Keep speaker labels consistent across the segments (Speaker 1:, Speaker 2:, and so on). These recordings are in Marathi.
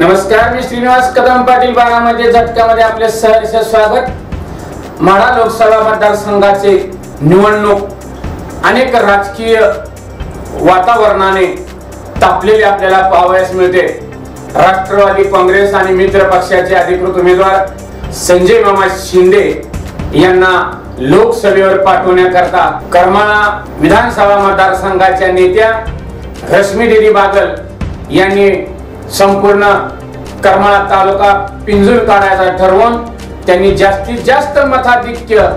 Speaker 1: नमस्कार मी श्रीनिवास कदम पाटील बाळामध्ये झटक्यामध्ये आपले सहर्ष स्वागत. माढा लोकसभा मतदारसंघाचे निवडणूक अनेक राजकीय वातावरणाने तापलेली आपल्याला पाहावयास मिळते. राष्ट्रवादी काँग्रेस आणि मित्र पक्षाचे अधिकृत उमेदवार संजय मामा शिंदे यांना लोकसभेवर पाठवण्याकरता करमाळा विधानसभा मतदारसंघाच्या नेत्या रश्मी देवी बागल यांनी संपूर्ण करमाळा तालुका पिंजूर काढायचा ठरवून त्यांनी जास्तीत जास्त मताधिक्य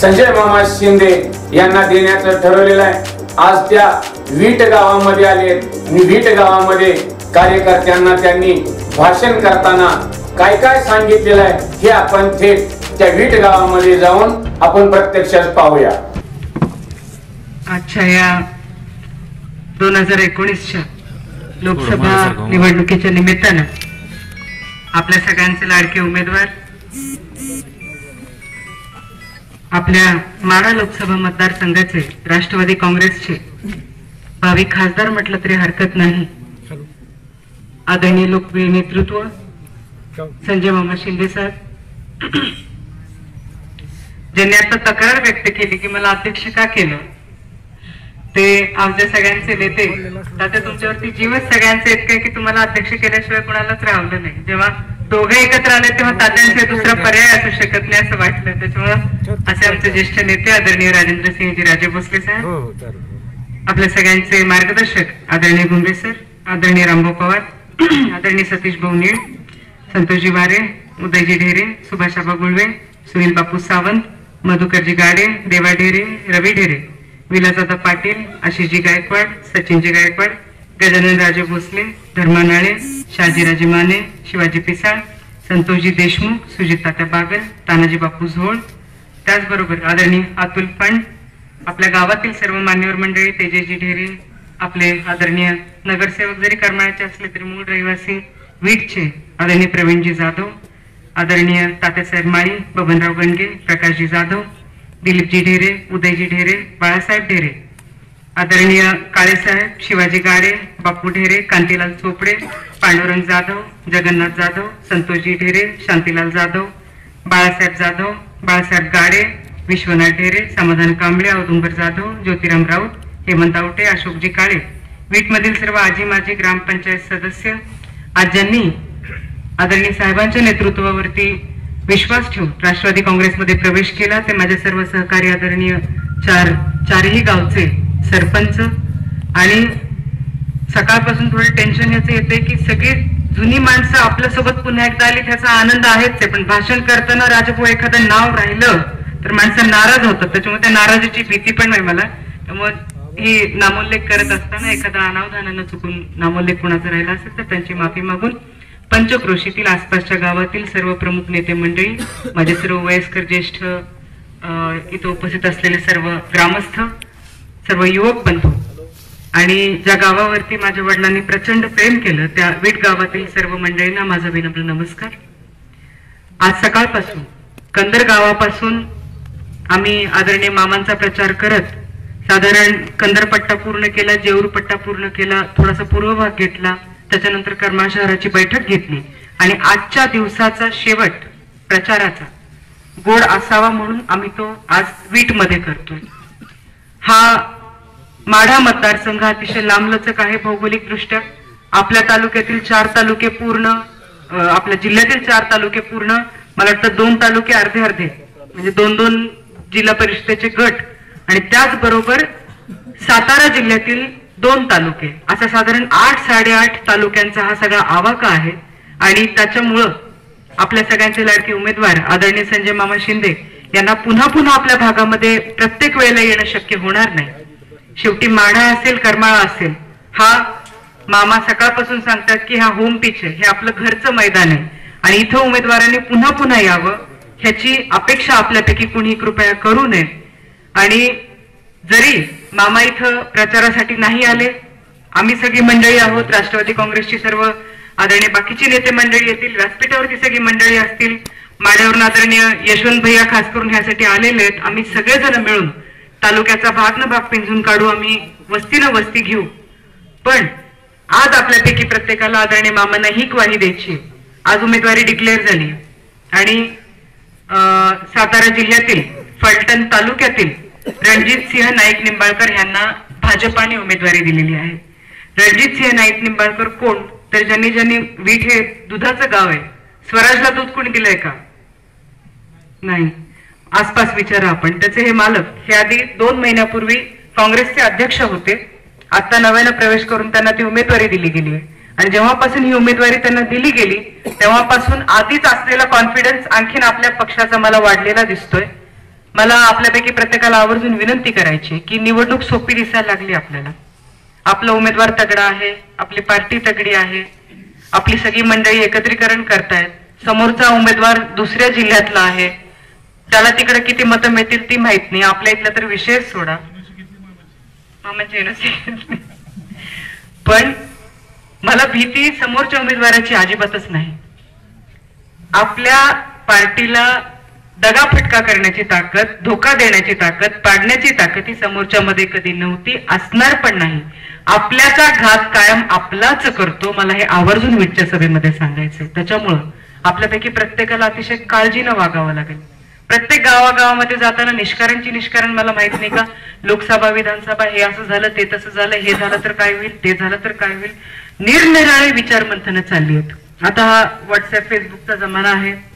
Speaker 1: संजय मामा शिंदे यांना देण्याचं ठरवलेलं आहे. आज त्या वीट गावामध्ये आले वीट गावामध्ये कार्यकर्त्यांना त्यांनी भाषण करताना काय काय सांगितलेलं आहे हे आपण थेट त्या वीट गावामध्ये जाऊन आपण प्रत्यक्षात पाहूया.
Speaker 2: आजच्या या दोन हजार एकोणीसच्या लोकसभा निवडणुकीच्या निमित्तानं आपल्या सगळ्यांचे लाडके उमेदवार आपल्या माढा लोकसभा मतदारसंघाचे राष्ट्रवादी काँग्रेसचे भावी खासदार म्हटलं तरी हरकत नाही. आदरणीय लोकप्रिय नेतृत्व संजय मामा शिंदे साहेब. ज्यांनी आता तक्रार व्यक्त केली की मला अध्यक्ष का केलं? ते आमच्या सगळ्यांचे नेते तात्या तुमच्यावरती जीवच सगळ्यांचे इतकं की तुम्हाला अध्यक्ष केल्याशिवाय कुणालाच राहिलं नाही. जेव्हा दोघे एकत्र आले तेव्हा तात्यांचे दुसरा पर्याय असू शकत नाही असं वाटलं. त्याच्यामुळं असे आमचे ज्येष्ठ नेते आदरणीय राजेंद्र सिंहजी राजे भोसले साहेब
Speaker 3: हो
Speaker 2: आपल्या सगळ्यांचे मार्गदर्शक आदरणीय गुंबे सर आदरणीय रामभाऊ पवार आदरणीय सतीश भाऊ नीळ संतोषजी वारे उदयजी ढेरे सुभाषाबा गुळवे सुनील बापू सावंत मधुकरजी गाडे देवा ढेरे रवी ढेरे. विलासदादा पाटील आशिषजी गायकवाड सचिनजी गायकवाड गजानन राजे भोसले धर्मा नाळे शहाजीराजे माने शिवाजी पिसाळ संतोषजी देशमुख सुजित तात्या बागल तानाजी बापू झोळ. त्याचबरोबर आदरणीय अतुल फंड आपल्या गावातील सर्व मान्यवर मंडळी तेजेजी ढेरे आपले आदरणीय नगरसेवक जरी करमाळ्याचे असले तरी मूळ रहिवासी वीटचे आदरणीय प्रवीणजी जाधव आदरणीय तात्यासाहेब माळी बबनराव गणगे प्रकाशजी जाधव दिलीपजी ढेरे उदयजी ढेरे बाळासाहेब ढेरे आदरणीय काळेसाहेब शिवाजी गाडे बापू ढेरे कांतीलाल चोपडे पांडुरंग जाधव जगन्नाथ जाधव संतोषजी ढेरे शांतीलाल जाधव बाळासाहेब जाधव बाळासाहेब गाडे विश्वनाथ ढेरे समाधान कांबळे औदुंबर जाधव ज्योतिराम राऊत हेमंत आवटे अशोकजी काळे. वीटमधील सर्व आजी माजी ग्रामपंचायत सदस्य आज ज्यांनी आदरणीय साहेबांच्या नेतृत्वावरती विश्वास ठेवून राष्ट्रवादी काँग्रेसमध्ये प्रवेश केला. ते माझे सर्व सहकारी आदरणीय चार चारही गावचे सरपंच. आणि सकाळपासून थोडं टेन्शन याचं येते की सगळी जुनी माणसं आपल्यासोबत पुन्हा एकदा आली त्याचा आनंद आहेच आहे. पण भाषण करताना राजपो एखादं नाव राहिलं तर माणसं नाराज होतात. त्याच्यामुळे त्या नाराजीची भीती पण आहे मला. त्यामुळे हे नामोल्लेख करत असताना एखादा अनावधानानं चुकून नामोल्लेख कुणाचा राहिला असेल तर त्यांची माफी मागून पंचक्रोशीतील आसपासच्या गावातील सर्व प्रमुख नेते मंडळी माझे सर्व वयस्कर ज्येष्ठ इथं उपस्थित असलेले सर्व ग्रामस्थ सर्व युवक बंधू आणि ज्या गावावरती माझ्या वडिलांनी प्रचंड प्रेम केलं त्या वीट गावातील सर्व मंडळींना माझा विनम्र नमस्कार. आज सकाळपासून कंदर गावापासून आम्ही आदरणीय मामांचा प्रचार करत साधारण कंदर पट्टा पूर्ण केला जेऊर पट्टा पूर्ण केला थोडासा पूर्वभाग घेतला त्याच्यानंतर करमाळ शहराची बैठक घेतली. आणि आजच्या दिवसाचा शेवट प्रचाराचा. गोड असावा म्हणून आम्ही तो आज वीटमध्ये करतोय. हा माढा मतदारसंघ अतिशय लांबलचक आहे भौगोलिक दृष्ट्या आपल्या तालुक्यातील चार तालुके पूर्ण आपल्या जिल्ह्यातील चार तालुके पूर्ण मला वाटतं दोन तालुके अर्धे अर्धे म्हणजे दोन दोन जिल्हा परिषदेचे गट. आणि त्याचबरोबर सातारा जिल्ह्यातील दोन तालुके. असा साधारण आठ साडेआठ तालुक्यांचा हा सगळा आवाका आहे. आणि त्याच्यामुळं आपल्या सगळ्यांचे लाडके उमेदवार आदरणीय संजय मामा शिंदे यांना पुन्हा पुन्हा आपल्या भागामध्ये प्रत्येक वेळेला येणं शक्य होणार नाही. शेवटी माढा असेल करमाळा असेल हा मामा सकाळपासून सांगतात की हा होम पिच आहे हे आपलं घरचं मैदान आहे. आणि इथं उमेदवारांनी पुन्हा पुन्हा यावं ह्याची अपेक्षा आपल्यापैकी कुणी कृपया करू नये. आणि जरी मामा इथं प्रचारासाठी नाही आले. आम्ही सगळी मंडळी आहोत राष्ट्रवादी काँग्रेसची सर्व आदरणीय बाकीची नेते मंडळी येतील व्यासपीठावरती सगळी मंडळी असतील. माड्यावरून आदरणीय यशवंत भैया खास करून ह्यासाठी आलेले आहेत. आम्ही सगळेजण मिळून तालुक्याचा भाग न भाग पिंजून काढू आम्ही वस्तीनं वस्ती घेऊ. पण आज आपल्यापैकी प्रत्येकाला आदरणीय मामांना ही ग्वाही द्यायची आज उमेदवारी डिक्लेअर झाली आणि सातारा जिल्ह्यातील फलटण तालुक्यातील रणजित सिंह नाईक निंबाळकर यांना भाजपाने उमेदवारी दिलेली आहे. रणजित सिंह नाईक निंबाळकर कोण? तर ज्यांनी ज्यांनी वीट हे दुधाचं गाव आहे. स्वराजला दूध कोणी दिलंय का? नाही. आसपास विचारा आपण. त्याचे हे मालक हे आधी दोन महिन्यापूर्वी काँग्रेसचे अध्यक्ष होते. आता नव्यानं प्रवेश करून त्यांना ती उमेदवारी दिली गेली आहे. आणि जेव्हापासून ही उमेदवारी त्यांना दिली गेली तेव्हापासून आधीच असलेला कॉन्फिडन्स आणखीन आपल्या पक्षाचा मला वाढलेला दिसतोय. मला आपल्यापैकी प्रत्येकाला आवर्जून विनंती करायची की निवडणूक सोपी दिसायला लागली आपल्याला. आपला उमेदवार तगडा आहे आपली पार्टी तगडी आहे आपली सगळी मंडळी एकत्रीकरण करतायत समोरचा उमेदवार दुसऱ्या जिल्ह्यातला आहे त्याला तिकडे किती मतं मिळतील ती माहीत नाही आपल्या इथला तर विषयच सोडा. म्हणजे पण मला भीती समोरच्या उमेदवाराची अजिबातच नाही. आपल्या पार्टीला दगाफटका करण्याची ताकद धोका देण्याची ताकद पाडण्याची ताकद ही समोरच्या मध्ये कधी नव्हती असणार पण नाही. आपल्याचा घात कायम आपलाच करतो मला हे आवर्जून विटच्या सभेमध्ये सांगायचंय. त्याच्यामुळं आपल्यापैकी प्रत्येकाला अतिशय काळजीनं वागावं लागेल. प्रत्येक गावागावामध्ये जाताना निष्कारणची निष्कारण मला माहीत नाही का? लोकसभा विधानसभा हे असं झालं ते तसं झालं हे झालं तर काय होईल ते झालं तर काय होईल? निरनिराळे विचार मंथनं चालली आहेत. आता हा व्हॉट्सअप फेसबुकचा जमाना आहे.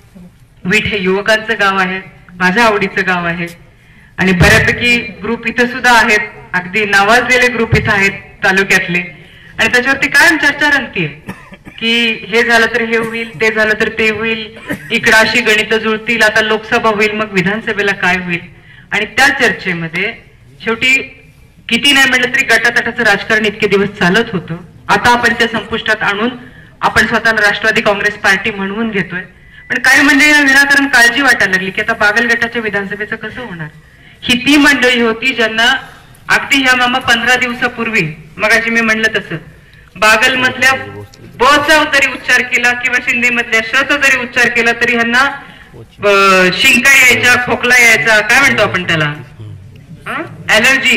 Speaker 2: वीट हे युवकांचं गाव आहे माझ्या आवडीचं गाव आहे. आणि बऱ्यापैकी ग्रुप इथं सुद्धा आहेत अगदी नावाजलेले ग्रुप इथं आहेत तालुक्यातले. आणि त्याच्यावरती कायम चर्चा रंगतीये. की हे झालं तर हे होईल ते झालं तर ते होईल इकडं अशी गणित जुळतील आता लोकसभा होईल मग विधानसभेला काय होईल? आणि त्या चर्चेमध्ये शेवटी किती नाही म्हटलं तरी गटातटाचं राजकारण इतके दिवस चालत होतं. आता आपण ते संपुष्टात आणून आपण स्वतःला राष्ट्रवादी काँग्रेस पार्टी म्हणवून घेतोय. पण काही मंडळींना म्हणजे विनाकारण काळजी वाटायला लागली की आता बागल गटाच्या विधानसभेचं कसं होणार? ही ती मंडळी होती ज्यांना अगदी ह्या मामा पंधरा दिवसापूर्वी मगाशी मी म्हणलं तसं बागल मधल्या ब चा जरी उच्चार केला किंवा शिंदे मधल्या श चा जरी उच्चार केला तरी ह्यांना शिंका यायचा खोकला यायचा काय म्हणतो आपण त्याला? अलर्जी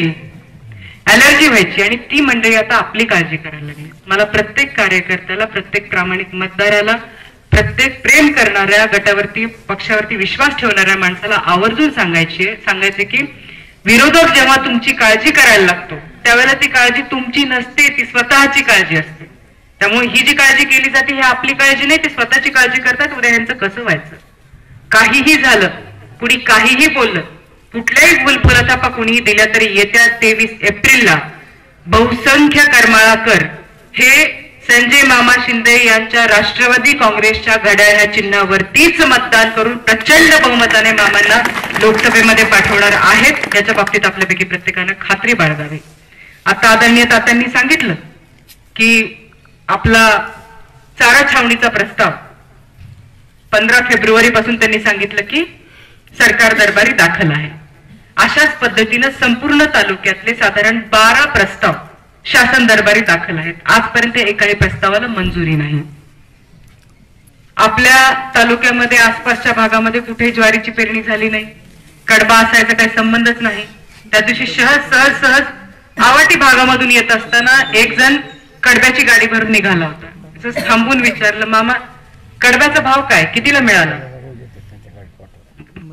Speaker 2: अलर्जी व्हायची आणि ती मंडळी आता आपली काळजी करायला लागली. मला प्रत्येक कार्यकर्त्याला प्रत्येक प्रामाणिक मतदाराला प्रत्येक प्रेम करणाऱ्या गटावरती पक्षावरती विश्वास ठेवणाऱ्या माणसाला आवर्जून सांगायची सांगायचे की विरोधक जेव्हा तुमची काळजी करायला लागतो त्यावेळेला ती काळजी तुमची नसते ती स्वतःची काळजी असते. त्यामुळे ही जी काळजी केली जाते ही आपली काळजी नाही ती स्वतःची काळजी करतात. उद्या ह्यांचं कसं व्हायचं? काहीही झालं कुणी काहीही बोललं कुठल्याही फुलफुलतापा कुणीही दिल्या तरी येत्या तेवीस एप्रिलला बहुसंख्य करमाळाकर हे संजय मामा शिंदे यांच्या राष्ट्रवादी काँग्रेसच्या घड्याळ ह्या चिन्हावरतीच मतदान करून प्रचंड बहुमताने मामांना लोकसभेमध्ये पाठवणार आहेत. याच्या बाबतीत आपल्यापैकी प्रत्येकानं खात्री बाळगावी. आता आदरणीय तात्यांनी सांगितलं की आपला चारा छावणीचा प्रस्ताव पंधरा फेब्रुवारी पासून त्यांनी सांगितलं की सरकार दरबारी दाखल आहे. अशाच पद्धतीनं संपूर्ण तालुक्यातले साधारण बारा प्रस्ताव शासन दरबारी दाखल आहेत. आजपर्यंत एकाही प्रस्तावाला मंजुरी नाही. आपल्या तालुक्यामध्ये आसपासच्या भागामध्ये कुठेही ज्वारीची पेरणी झाली नाही. कडबा असायचा काही संबंधच नाही. त्या दिवशी सहज सहज सहज आवाटी भागामधून येत असताना एक जण कडब्याची गाडी भरून निघाला होता. असं थांबून विचारलं मामा कडब्याचा भाव काय? कितीला मिळाला?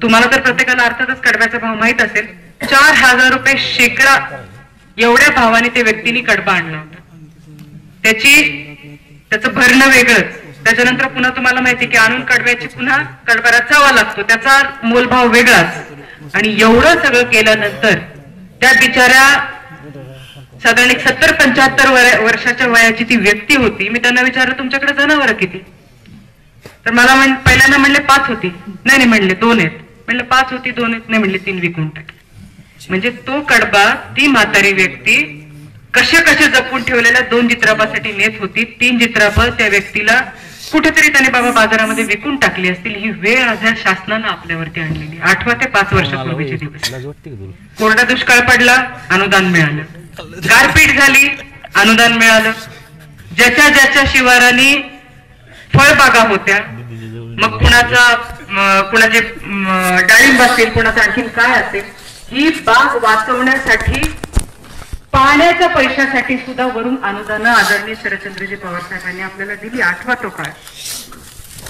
Speaker 2: तुम्हाला तर प्रत्येकाला अर्थातच कडब्याचा भाव माहीत असेल. चार हजार रुपये शेकडा एवढ्या भावाने ते व्यक्तीने कडबा आणला. होता त्याची त्याचं भरणं वेगळंच. त्याच्यानंतर पुन्हा तुम्हाला माहिती की आणून कडव्याची पुन्हा कडबारा चावा लागतो. त्याचा मोलभाव वेगळाच. आणि एवढं सगळं केल्यानंतर त्या बिचाऱ्या साधारण एक सत्तर पंच्याहत्तर वर्षाच्या वयाची ती व्यक्ती होती. मी त्यांना विचारलं तुमच्याकडे जनावर किती? तर मला पहिल्यांदा म्हणले पाच होती. नाही नाही म्हणले दोन आहेत. म्हणलं पाच होती दोन आहेत. नाही म्हणले तीन विकून टाकले म्हणजे तो कडबा ती म्हातारी व्यक्ती कशा कशा जपून ठेवलेल्या दोन जित्राबासाठी नेत होती तीन जित्राब त्या व्यक्तीला कुठेतरी त्याने बाबा बाजारामध्ये विकून टाकली असतील ही वेळ आज शासनानं आपल्यावरती आणलेली आठवा ते पाच वर्षापूर्वीचे दिवस. कोरडा दुष्काळ पडला अनुदान मिळालं. गारपीट झाली अनुदान मिळालं. ज्याच्या ज्याच्या शिवाराने फळबागा होत्या. मग कुणाचा कुणाचे डाळिंब असेल कुणाचं आणखीन काय असेल? ही बाग वाचवण्यासाठी पाण्याच्या पैशासाठी सुद्धा वरून अनुदान आदरणीय शरदचंद्रजी पवार साहेबांनी आपल्याला दिली. आठवा तो काळ.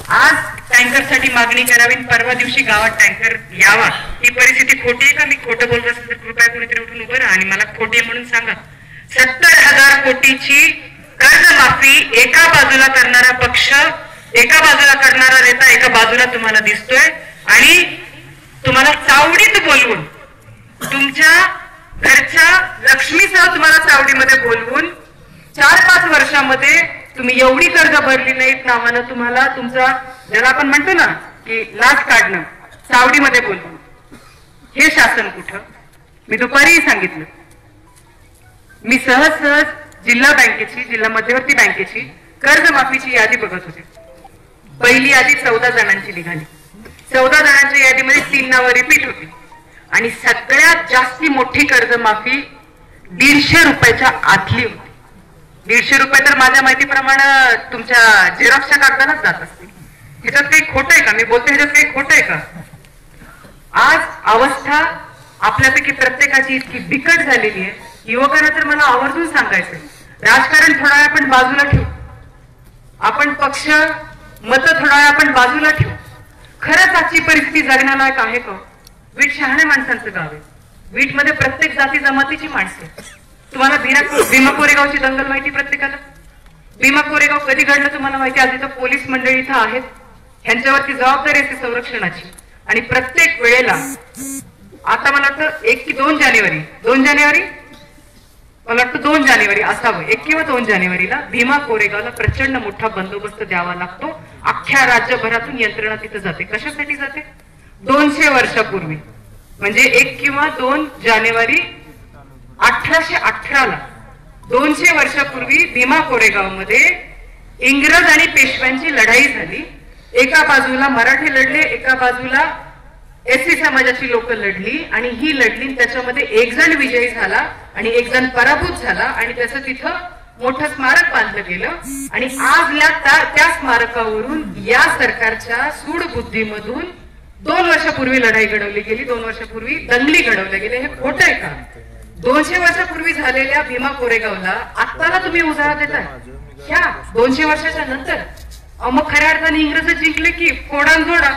Speaker 2: आज टँकरसाठी मागणी करावी परवा दिवशी गावात टँकर यावा. ही परिस्थिती खोटी आहे का? मी खोटं बोलत असेल तर कृपया कोणीतरी उठून उभं राहा आणि मला खोटी आहे म्हणून सांगा. सत्तर हजार कोटीची कर्जमाफी एका बाजूला करणारा पक्ष एका बाजूला करणारा नेता एका बाजूला तुम्हाला दिसतोय. आणि तुम्हाला चावडीत बोलवून तुमच्या घरच्या लक्ष्मीसह तुम्हाला सावडीमध्ये बोलवून चार पाच वर्षामध्ये तुम्ही एवढी कर्ज भरली नाहीत नावानं तुम्हाला तुमचा ज्याला आपण म्हणतो ना की लाच काढणं सावडीमध्ये बोलवून. हे शासन कुठं? मी दुपारीही सांगितलं. मी सहज सहज जिल्हा बँकेची जिल्हा मध्यवर्ती बँकेची कर्जमाफीची यादी बघत होते. पहिली यादी चौदा जणांची निघाली. चौदा जणांच्या यादीमध्ये तीन नावं रिपीट होती. आणि सगळ्यात जास्ती मोठी कर्जमाफी दीडशे रुपयाच्या आतली होती. दीडशे रुपये तर माझ्या माहितीप्रमाणे तुमच्या झेरॉक्सच्या कागदालाच जात असतील. ह्याच्यात काही खोटं आहे का? मी बोलते ह्याच्यात काही खोटं आहे का? आज अवस्था आपल्यापैकी प्रत्येकाची इतकी बिकट झालेली आहे. युवकांना तर मला आवर्जून सांगायचंय. राजकारण थोडा वेळ आपण बाजूला ठेवू. आपण पक्ष मत थोडा वेळ आपण बाजूला ठेवू. खरंच आजची परिस्थिती जगण्यालायक आहे का हो? वीट शहाण्या माणसांचं गाव आहे. वीटमध्ये प्रत्येक जाती जमातीची माणसं तुम्हाला भीमा भीमा कोरेगावची दंगल माहिती प्रत्येकाला? भीमा कोरेगाव कधी घडलं तुम्हाला माहिती आधी तर पोलीस मंडळी इथं आहेत. ह्यांच्यावरती जबाबदारी असते संरक्षणाची. आणि प्रत्येक वेळेला आता मला वाटतं एक की दोन जानेवारी दोन जानेवारी? मला वाटतं दोन जानेवारी असावं. एक किंवा दोन जानेवारीला भीमा कोरेगावला प्रचंड मोठा बंदोबस्त द्यावा लागतो. अख्ख्या राज्यभरातून यंत्रणा तिथं जाते. कशासाठी जाते? दोनशे वर्षापूर्वी. म्हणजे एक किंवा दोन जानेवारी अठराशे अठराला. दोनशे वर्षापूर्वी भीमा कोरेगावमध्ये इंग्रज आणि पेशव्यांची लढाई झाली. एका बाजूला मराठी लढले एका बाजूला एससी समाजाची लोक लढली आणि ही लढली त्याच्यामध्ये एक जण विजयी झाला आणि एक जण पराभूत झाला आणि त्याचं तिथं मोठं स्मारक बांधलं गेलं. आणि आज या त्या- त्या स्मारकावरून या सरकारच्या सूड बुद्धीमधून दोन वर्षापूर्वी लढाई घडवली गेली दोन वर्षापूर्वी दंगली घडवल्या गेली हे खोट आहे का? दोनशे वर्षापूर्वी झालेल्या भीमा कोरेगावला आत्ताला तुम्ही उजाळा देताय. ह्या दोनशे वर्षाच्या नंतर? मग खऱ्या अर्थाने इंग्रज जिंकले की फोडा जोडा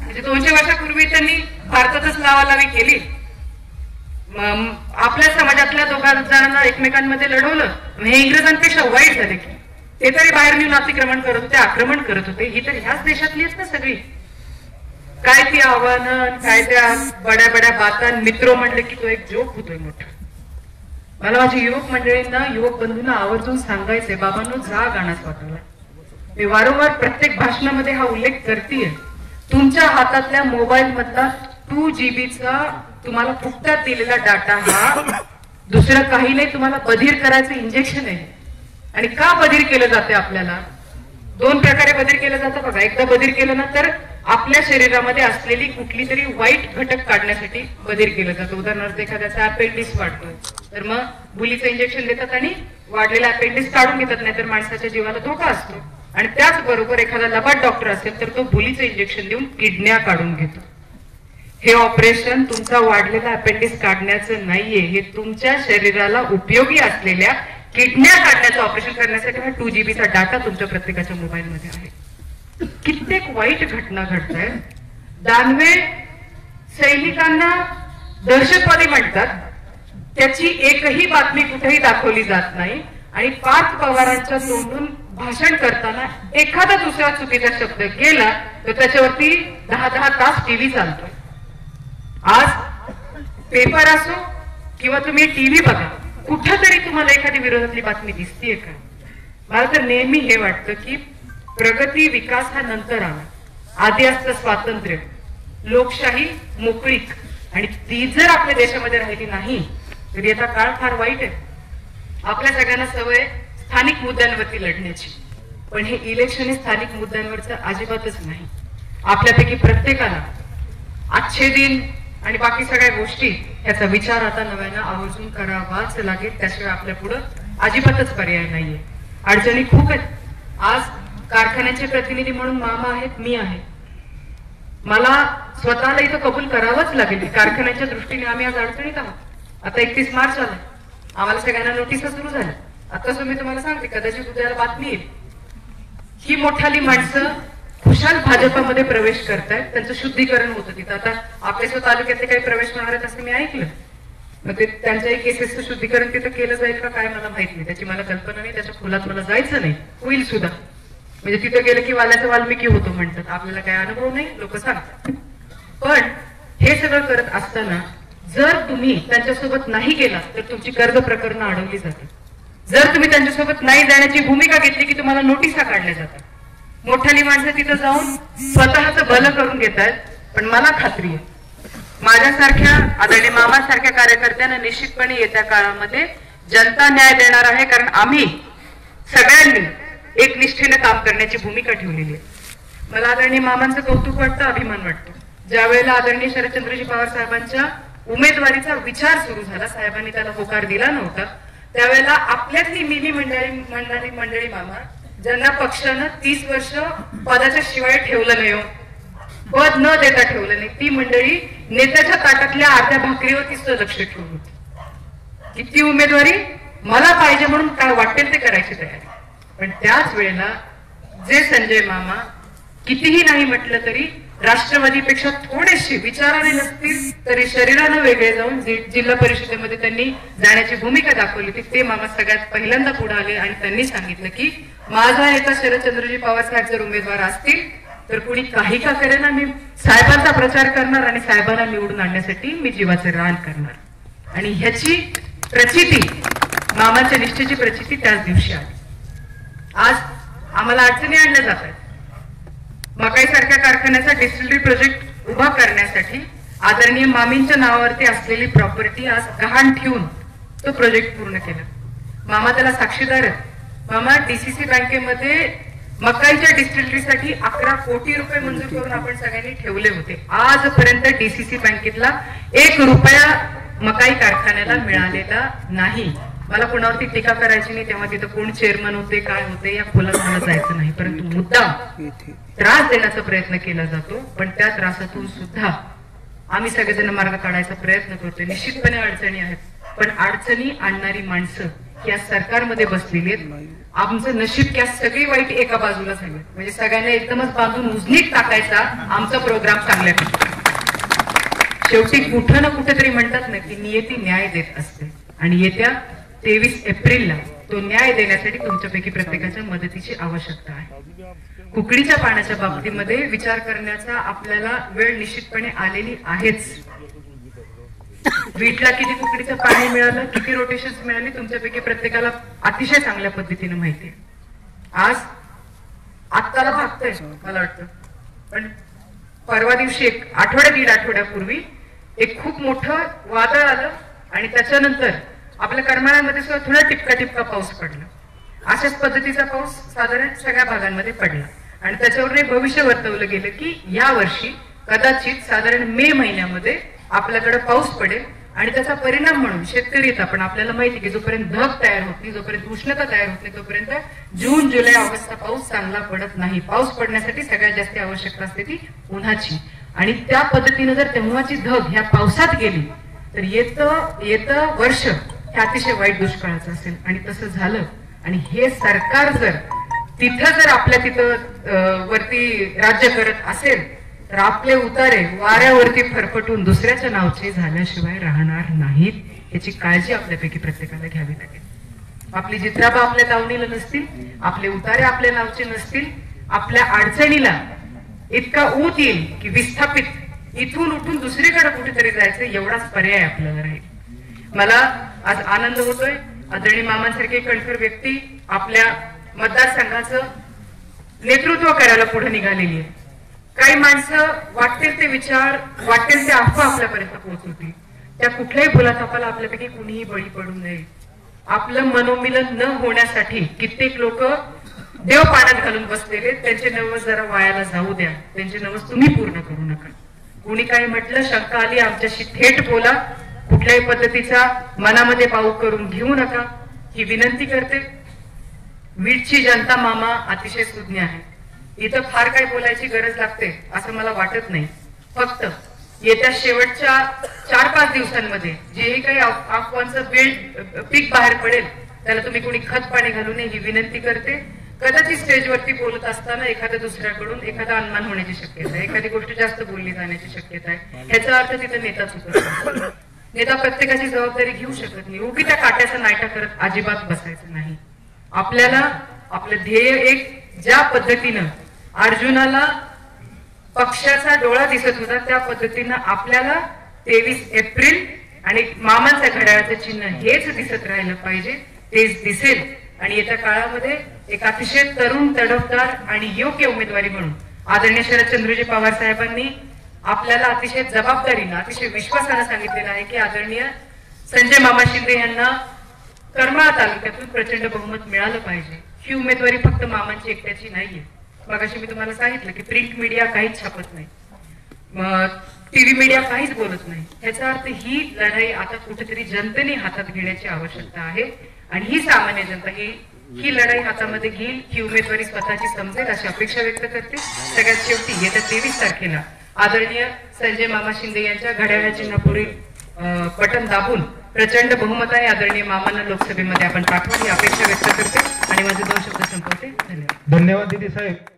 Speaker 2: म्हणजे दोनशे वर्षापूर्वी त्यांनी भारतातच लावालावी केली. आपल्या समाजातल्या दोघा जणांना एकमेकांमध्ये लढवलं. हे इंग्रजांपेक्षा वाईट झाले की. ते तरी बाहेर नेऊन अतिक्रमण करत होते आक्रमण करत होते. ही तर ह्याच देशातली आहेत ना सगळी. काय ती आव्हानं काय त्या बड्या बड्या बाता मित्र म्हणले की तो एक जोक होतोय मोठा. मला माझ्या युवक मंडळींना युवक बंधूंना आवर्जून सांगायचंय बाबांनो जा गाणं वाटवला मी वारंवार प्रत्येक भाषणामध्ये हा उल्लेख करते तुमच्या हातातल्या मोबाईल मधला टू जीबीचा तुम्हाला फुकटात दिलेला डाटा हा दुसरं काही नाही तुम्हाला बधीर करायचं इंजेक्शन आहे. आणि का बधीर केलं जाते आपल्याला? दोन प्रकारे बधीर केलं जातं. बघा एकदा बधीर केलं ना तर आपल्या शरीरामध्ये असलेली कुठली तरी वाईट घटक काढण्यासाठी बधीर केलं जातं. उदाहरणार्थ एखाद्याचा अपेंडिक्स वाढतो. तर मग बुलीचं इंजेक्शन देतात आणि वाढलेला अपेंडिक्स काढून घेतात नाहीतर माणसाच्या जीवाला धोका असतो. आणि त्याचबरोबर एखादा लबाड डॉक्टर असेल तर तो बुलीचं इंजेक्शन देऊन किडन्या काढून घेतो. हे ऑपरेशन तुमचा वाढलेला अपेंडिक्स काढण्याचं नाहीये. हे तुमच्या शरीराला उपयोगी असलेल्या किडन्या काढण्याचं ऑपरेशन करण्यासाठी हा टू जीबीचा डाटा तुमच्या प्रत्येकाच्या मोबाईल मध्ये आहे. कित्येक वाईट घटना घडत आहेत दानवे सैनिकांना दहशतवादी म्हणतात. त्याची एकही बातमी कुठेही दाखवली जात नाही. आणि पार्थ पवारांच्या तोंडून भाषण करताना एखादा दुसरा चुकीचा शब्द गेला तर त्याच्यावरती दहा दहा तास टीव्ही चालतो आज पेपर असो किंवा तुम्ही टीव्ही बघा. कुठंतरी तुम्हाला एखादी विरोधातली बातमी दिसतीये का? मला तर नेहमी हे वाटतं की प्रगती विकास हा नंतर आला आधी असतं स्वातंत्र्य लोकशाही मोकळीक. आणि ती जर आपल्या देशामध्ये राहिली नाही तरी आता काळ फार वाईट आहे. आपल्या सगळ्यांना सवय स्थानिक मुद्द्यांवरती लढण्याची. पण हे इलेक्शन हे स्थानिक मुद्द्यांवरचं अजिबातच नाही. आपल्यापैकी प्रत्येकाला आजचे दिन आणि बाकी सगळ्या गोष्टी याचा विचार आता नव्यानं आवर्जून करावाच लागेल. त्याशिवाय आपल्या पुढं अजिबातच पर्याय नाहीये. अडचणी खूप आहेत. आज कारखान्याचे प्रतिनिधी म्हणून मामा आहेत मी आहे. मला स्वतःला इथं कबूल करावंच लागेल. कारखान्याच्या दृष्टीने आम्ही आज अडचणीत आहोत. आता एकतीस मार्च आला आम्हाला सगळ्यांना नोटीस सुरू झाल्या. आता मी तुम्हाला सांगते कदाचित उद्याला बातमी येईल. ही मोठाली माणसं खुशाल भाजपामध्ये प्रवेश करतायत त्यांचं शुद्धीकरण होतं तिथं. आता आपल्या तालुक्यातले काही प्रवेश होणार आहेत असं मी ऐकलं. मग ते त्यांच्याही केसेसचं शुद्धीकरण तिथं केलं जाईल का काय मला माहीत नाही. त्याची मला कल्पना नाही त्याच्या खोलात मला जायचं नाही. होईल सुद्धा. म्हणजे तिथं गेलं की वाल्याचा वाल्मिकी होतो म्हणतात. आपल्याला काय अनुभव नाही लोक सांगतात. पण हे सगळं करत असताना जर तुम्ही त्यांच्यासोबत नाही गेला तर तुमची कर्ज प्रकरणं अडवली जातात. जर तुम्ही त्यांच्यासोबत नाही जाण्याची भूमिका घेतली की तुम्हाला नोटिसा काढल्या जातात. मोठाली माणसं तिथं जाऊन स्वतःच भलं करून घेतात पण मला खात्री आहे. माझ्यासारख्या आदरणीय मामासारख्या कार्यकर्त्यांना निश्चितपणे येत्या काळामध्ये जनता न्याय देणार आहे कारण आम्ही सगळ्यांनी एक निष्ठेने काम करण्याची भूमिका ठेवलेली आहे. मला आदरणीय मामांचं कौतुक वाटतं अभिमान वाटतो. ज्या वेळेला आदरणीय शरदचंद्रजी पवार साहेबांच्या उमेदवारीचा विचार सुरू झाला साहेबांनी त्याला होकार दिला नव्हता त्यावेळेला आपल्यातली मिनी मंडळी मंडळी मंडळी मामा ज्यांना पक्षानं तीस वर्ष पदाच्या शिवाय ठेवलं नाही हो. पद न देता ठेवलं नाही. ती मंडळी नेत्याच्या ताटातल्या अर्ध्या भाकरीवर तिचं लक्ष ठेवून होती. किती उमेदवारी? मला पाहिजे म्हणून काय वाटेल ते करायची तयारी. पण त्याच वेळेला जे संजय मामा कितीही नाही म्हटलं तरी राष्ट्रवादीपेक्षा थोडेसे विचाराने नसतील तरी शरीरानं वेगळे जाऊन जिल्हा परिषदेमध्ये त्यांनी जाण्याची भूमिका दाखवली होती. ते मामा सगळ्यात पहिल्यांदा पुढे आले आणि त्यांनी सांगितलं की माझा नेता शरदचंद्रजी पवार साहेब जर उमेदवार असतील तर कुणी काही का करेना? मी साहेबांचा प्रचार करणार आणि साहेबांना निवडून आणण्यासाठी मी जीवाचं रान करणार. आणि ह्याची प्रचिती मामाच्या निष्ठेची प्रचिती त्याच दिवशी आली. आज आम्हाला अडचणी आणल्या जात मकाई सारख्या कारखान्याचा डिस्टिलरी प्रोजेक्ट उभा करण्यासाठी आदरणीय मामींच्या नावावरती असलेली प्रॉपर्टी आज गहाण ठेवून तो प्रोजेक्ट पूर्ण केला. मामा त्याला साक्षीदार आहेत. मामा डीसीसी बँकेमध्ये मकाईच्या डिस्टिलरीसाठी अकरा कोटी रुपये मंजूर करून आपण सगळ्यांनी ठेवले होते. आजपर्यंत डीसीसी बँकेतला एक रुपया मकाई कारखान्याला मिळालेला नाही. मला कोणावरती टीका करायची नाही तेव्हा तिथं कोण चेअरमन होते काय होते या खोलात मला जायचं नाही. परंतु मुद्दाम त्रास देण्याचा प्रयत्न केला जातो पण त्या त्रासातून सुद्धा आम्ही सगळेजण मार्ग काढायचा प्रयत्न करतोय. निश्चितपणे अडचणी आहेत पण अडचणी आणणारी माणसं या सरकारमध्ये बसलेली आहेत. आमचं नशीब की सगळी वाईट एका बाजूला झाली. म्हणजे सगळ्यांना एकदमच बांधून उजनीत टाकायचा आमचा प्रोग्राम चांगल्या शेवटी कुठं ना कुठेतरी म्हणतात ना की नियती न्याय देत असते. आणि येत्या तेवीस एप्रिलला तो न्याय देण्यासाठी तुमच्यापैकी प्रत्येकाच्या मदतीची आवश्यकता आहे. कुकडीच्या पाण्याच्या बाबतीमध्ये विचार करण्याचा आपल्याला वेळ निश्चितपणे आलेली आहेच. वीटला किती कुकडीचं पाणी मिळालं किती रोटेशन मिळाली तुमच्यापैकी प्रत्येकाला अतिशय चांगल्या पद्धतीने माहिती आहे. आज आत्ताला भागतंय मला वाटतं. पण परवा दिवशी एक आठवड्या दीड आठवड्यापूर्वी एक खूप मोठं वादळ आलं आणि त्याच्यानंतर आपल्या करमाळ्यामध्ये सुद्धा थोडा टिपका टिपका पाऊस पडला. अशाच पद्धतीचा पाऊस साधारण सगळ्या भागांमध्ये पडला. आणि त्याच्यावर भविष्य वर्तवलं गेलं की या वर्षी कदाचित साधारण मे महिन्यामध्ये आपल्याकडे पाऊस पडेल आणि त्याचा परिणाम म्हणून शेतकरीत आपण पण आपल्याला माहिती की जोपर्यंत धग तयार होत नाही जोपर्यंत उष्णता तयार होत नाही तोपर्यंत जून जुलै ऑगस्टचा पाऊस चांगला पडत नाही. पाऊस पडण्यासाठी सगळ्यात जास्त आवश्यकता असते ती उन्हाची. आणि त्या पद्धतीनं जर तेव्हाची धग ह्या पावसात गेली तर येतं येतं वर्ष अतिशय वाईट दुष्काळाचं असेल. आणि तसं झालं आणि हे सरकार जर तिथं जर आपल्या तिथं वरती राज्य करत असेल तर आपले उतारे वाऱ्यावरती फरफटून दुसऱ्याच्या नावचे झाल्याशिवाय राहणार नाहीत याची काळजी आपल्यापैकी प्रत्येकाला घ्यावी लागेल. आपली जित्राबा आपल्या दावणीला नसतील आपले उतारे आपल्या नावचे नसतील आपल्या अडचणीला इतका ऊत येईल की विस्थापित इथून उठून दुसरीकडे कुठेतरी जायचं एवढाच पर्याय आपल्याला राहील मला आज आनंद होतोय. आदरणीय मामांसारखे कणखर व्यक्ती आपल्या मतदारसंघाचं नेतृत्व करायला पुढे निघालेली आहे. काही माणसं वाटतील ते विचार वाटतील ते अफवा आपल्यापर्यंत पोहोचवतील त्या कुठल्याही फुलाथापाला आपल्यापैकी कुणीही बळी पडू नये. आपलं मनोमिलन न होण्यासाठी कित्येक लोक देव पाण्यात घालून बसलेले त्यांचे नवस जरा वायाला जाऊ द्या. त्यांचे नवस तुम्ही पूर्ण करू नका. कोणी काही म्हटलं शंका आली आमच्याशी थेट बोला. कुठल्याही पद्धतीचा मनामध्ये पाऊक करून घेऊ नका. ही विनंती करते. वीटची जनता मामा अतिशय सुज्ञ आहे. इथं फार काही बोलायची गरज लागते असं मला वाटत नाही. फक्त येत्या शेवटच्या चार पाच दिवसांमध्ये जेही काही अफवांचं बेल्ट पीक बाहेर पडेल त्याला तुम्ही कोणी खत पाणी घालू नये ही विनंती करते. कदाचित स्टेजवरती बोलत असताना एखाद्या दुसऱ्याकडून एखादा अनुमान होण्याची शक्यता आहे. एखादी गोष्ट जास्त बोलली जाण्याची शक्यता आहे. ह्याचा अर्थ तिथे नेता चुकत नेता प्रत्येकाची जबाबदारी घेऊ शकत नाही. उगी त्या काट्याचा नायटा करत अजिबात बसायचं नाही. आपल्याला आपलं ध्येय एक ज्या पद्धतीनं अर्जुनाला पक्षाचा डोळा दिसत होता त्या पद्धतीनं आपल्याला तेवीस एप्रिल आणि मामांचं घड्याळाचं चिन्ह हेच दिसत राहिलं पाहिजे तेच दिसेल. आणि येत्या काळामध्ये एक अतिशय तरुण तडफदार आणि योग्य उमेदवारी म्हणून आदरणीय शरदचंद्रजी पवार साहेबांनी आपल्याला अतिशय जबाबदारीनं अतिशय विश्वासानं सांगितलेलं आहे की आदरणीय संजय मामा शिंदे यांना करमाळा तालुक्यातून प्रचंड बहुमत मिळालं पाहिजे. ही उमेदवारी फक्त मामांची एकट्याची नाहीये. मगाशी मी तुम्हाला सांगितलं की प्रिंट मीडिया काहीच छापत नाही. टीव्ही मीडिया काहीच बोलत नाही. त्याचा अर्थ ही लढाई आता कुठेतरी जनतेने हातात घेण्याची आवश्यकता आहे आणि ही सामान्य जनता ही ही लढाई हातामध्ये घेईल ही उमेदवारी स्वतःची समजेल अशी अपेक्षा व्यक्त करते. सगळ्यात शेवटी येत्या तेवीस तारखेला आदरणीय संजय मामा शिंदे यांच्या घड्याळ्या नपुरी बटन दाबून प्रचंड बहुमताने आदरणीय मामांना लोकसभेमध्ये आपण पाठवून ही अपेक्षा व्यक्त करते आणि माझे दोन शब्द संपवते. धन्यवाद.
Speaker 3: धन्यवाद दिदी साहेब.